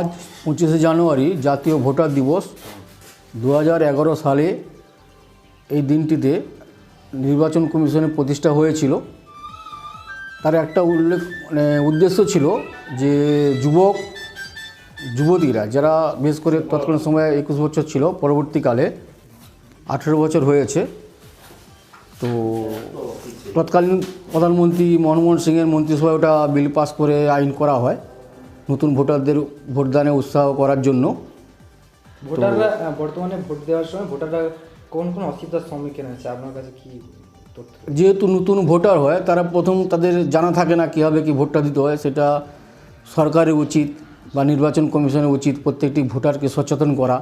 আজ পঁচিশে জানুয়ারি জাতীয় ভোটার দিবস দু সালে এই দিনটিতে নির্বাচন কমিশনের প্রতিষ্ঠা হয়েছিল। তার একটা উল্লেখ মানে উদ্দেশ্য ছিল যে যুবক, যুবতীরা যারা বিশেষ করে তৎকালীন সময়ে একুশ বছর ছিল, পরবর্তীকালে আঠেরো বছর হয়েছে। তো তৎকালীন প্রধানমন্ত্রী মনমোহন সিংয়ের মন্ত্রিসভায় ওটা বিল পাস করে আইন করা হয়। নতুন ভোটারদের ভোটদানে উৎসাহ করার জন্য। ভোটাররা বর্তমানে ভোট দেওয়ার সময় ভোটাররা কোন কোন অসুবিধার সম্মুখীন হচ্ছে আপনার কাছে কি যেহেতু নতুন ভোটার হয় তারা প্রথম তাদের জানা থাকে না কীভাবে কি ভোটটা দিতে হয় সেটা সরকারের উচিত বা নির্বাচন কমিশনের উচিত প্রত্যেকটি ভোটারকে সচেতন করা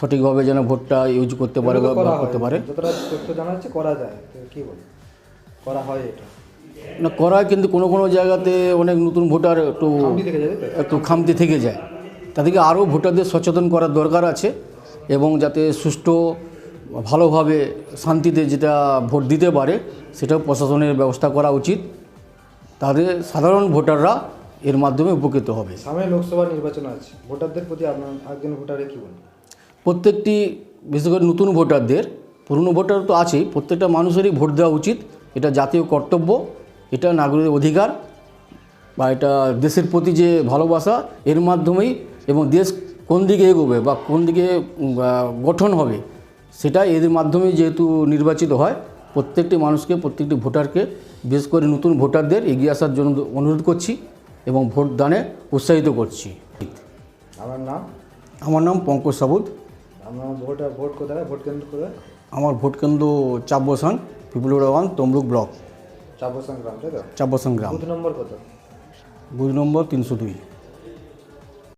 সঠিকভাবে যেন ভোটটা ইউজ করতে পারে বা করতে পারে। যতটা তথ্য জানা যাচ্ছে করা যায়। কি বল করা হয় এটা। না করায় কিন্তু কোনো কোনো জায়গাতে অনেক নতুন ভোটার একটু একটু খামতি থেকে যায়। তাদেরকে আরও ভোটারদের সচেতন করার দরকার আছে এবং যাতে সুষ্ঠু ভালোভাবে শান্তিতে যেটা ভোট দিতে পারে সেটাও প্রশাসনের ব্যবস্থা করা উচিত। তাদের সাধারণ ভোটাররা এর মাধ্যমে উপকৃত হবে। সামনে লোকসভা নির্বাচন আছে। ভোটারদের প্রতি আপনার একজন ভোটারে কি বলবেন প্রত্যেকটি বিশেষ করে নতুন ভোটারদের পুরনো ভোটার তো আছেই প্রত্যেকটা মানুষেরই ভোট দেওয়া উচিত। এটা জাতীয় কর্তব্য। এটা নাগরিকের অধিকার বা এটা দেশের প্রতি যে ভালোবাসা এর মাধ্যমেই এবং দেশ কোন দিকে এগোবে বা কোন দিকে গঠন হবে সেটা এদের মাধ্যমেই যেহেতু নির্বাচিত হয় প্রত্যেকটি মানুষকে প্রত্যেকটি ভোটারকে বিশেষ করে নতুন ভোটারদের এগিয়ে আসার জন্য অনুরোধ করছি এবং ভোট দানে উৎসাহিত করছি। আমার নাম? আমার নাম পঙ্কজ সাবুদ আমার ভোট ভোট কোথায়? ভোট কেন্দ্র আমার ভোট কেন্দ্র পিপুলোড়া ওয়ান তমলুক ব্লক। চাপসং গ্রাম তাই তো? চাপবসান গ্রাম বুথ নম্বর কত? বুথ নম্বর তিনশো দুই।